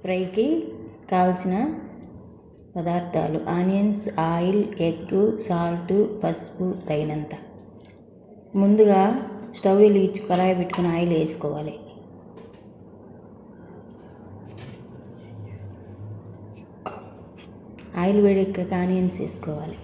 ఫ్రైకి కావాల్సిన పదార్థాలు ఆనియన్స్ ఆయిల్ ఎగ్ సాల్ట్ పసుపు తగినంత. ముందుగా స్టవ్ వెలిగించి కళాయి పెట్టుకుని ఆయిల్ వేసుకోవాలి. ఆయిల్ వేడెక్కాక ఆనియన్స్ వేసుకోవాలి.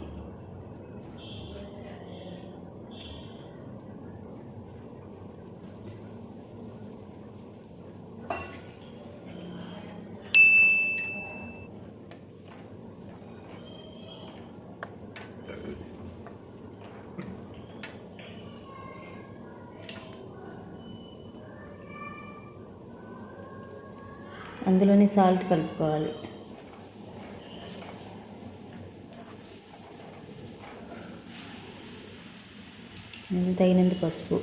అందులోనే సాల్ట్ కలుపుకోవాలి. తగినంత పసుపు.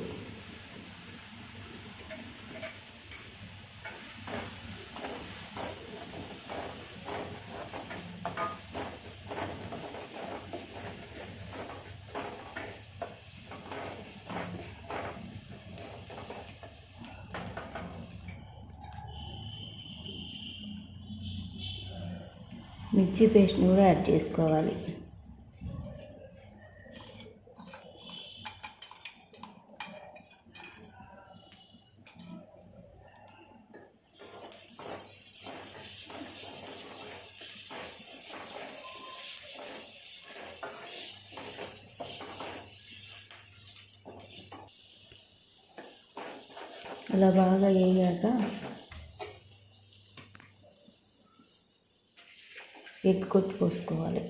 మిర్చి పేస్ట్ని కూడా యాడ్ చేసుకోవాలి. అలా బాగా వేయాక ఎగ్ కొట్టి పోసుకోవాలి.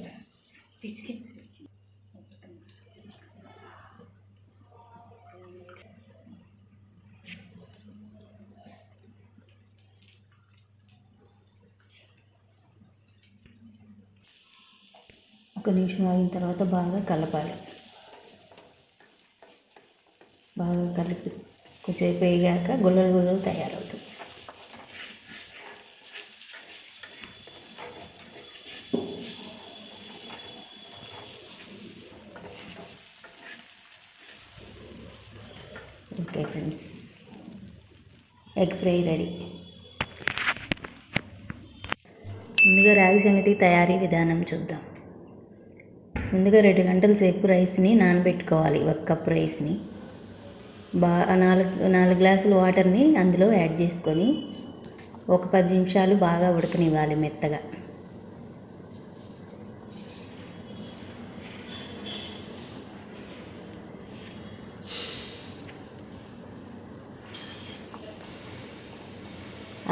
ఒక నిమిషం ఆగిన తర్వాత బాగా కలపాలి. బాగా కలిపి కొంచెం వేగాక గుల్లలు గుల్లలు తయారవుతుంది. Okay friends egg fry ready ముందుగా రాగి సంగటి తయారీ విధానం చూద్దాం. ముందుగా రెండు గంటల సేపు రైస్ని నానబెట్టుకోవాలి ఒక కప్ రైస్ని. బా నాలుగు నాలుగు గ్లాసులు వాటర్ని అందులో యాడ్ చేసుకొని ఒక పది నిమిషాలు బాగా ఉడకనివ్వాలి మెత్తగా.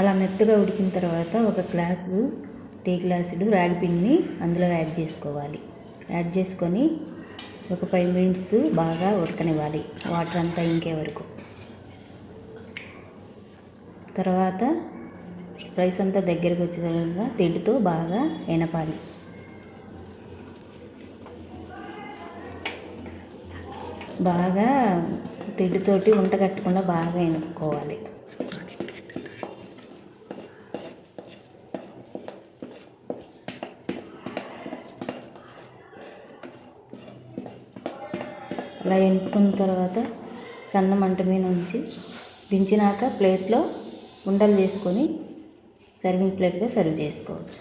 అలా మెత్తగా ఉడికిన తర్వాత ఒక గ్లాసు టీ గ్లాసుడు రాగి పిండిని అందులో యాడ్ చేసుకోవాలి. యాడ్ చేసుకొని ఒక ఫైవ్ మినిట్స్ బాగా ఉడకనివ్వాలి. వాటర్ అంతా ఇంకే వరకు. తర్వాత రైస్ అంతా దగ్గరికి వచ్చేలాగా విధంగా తిండితో బాగా ఎనపాలి బాగా తిండితోటి ఉంట కట్టకుండా బాగా ఎనుక్కోవాలి అలా ఎంపుకున్న తర్వాత సన్న మంట మీద ఉంచి దించినాక ప్లేట్లో ఉండలు చేసుకొని సర్వింగ్ ప్లేట్లో సర్వ్ చేసుకోవచ్చు.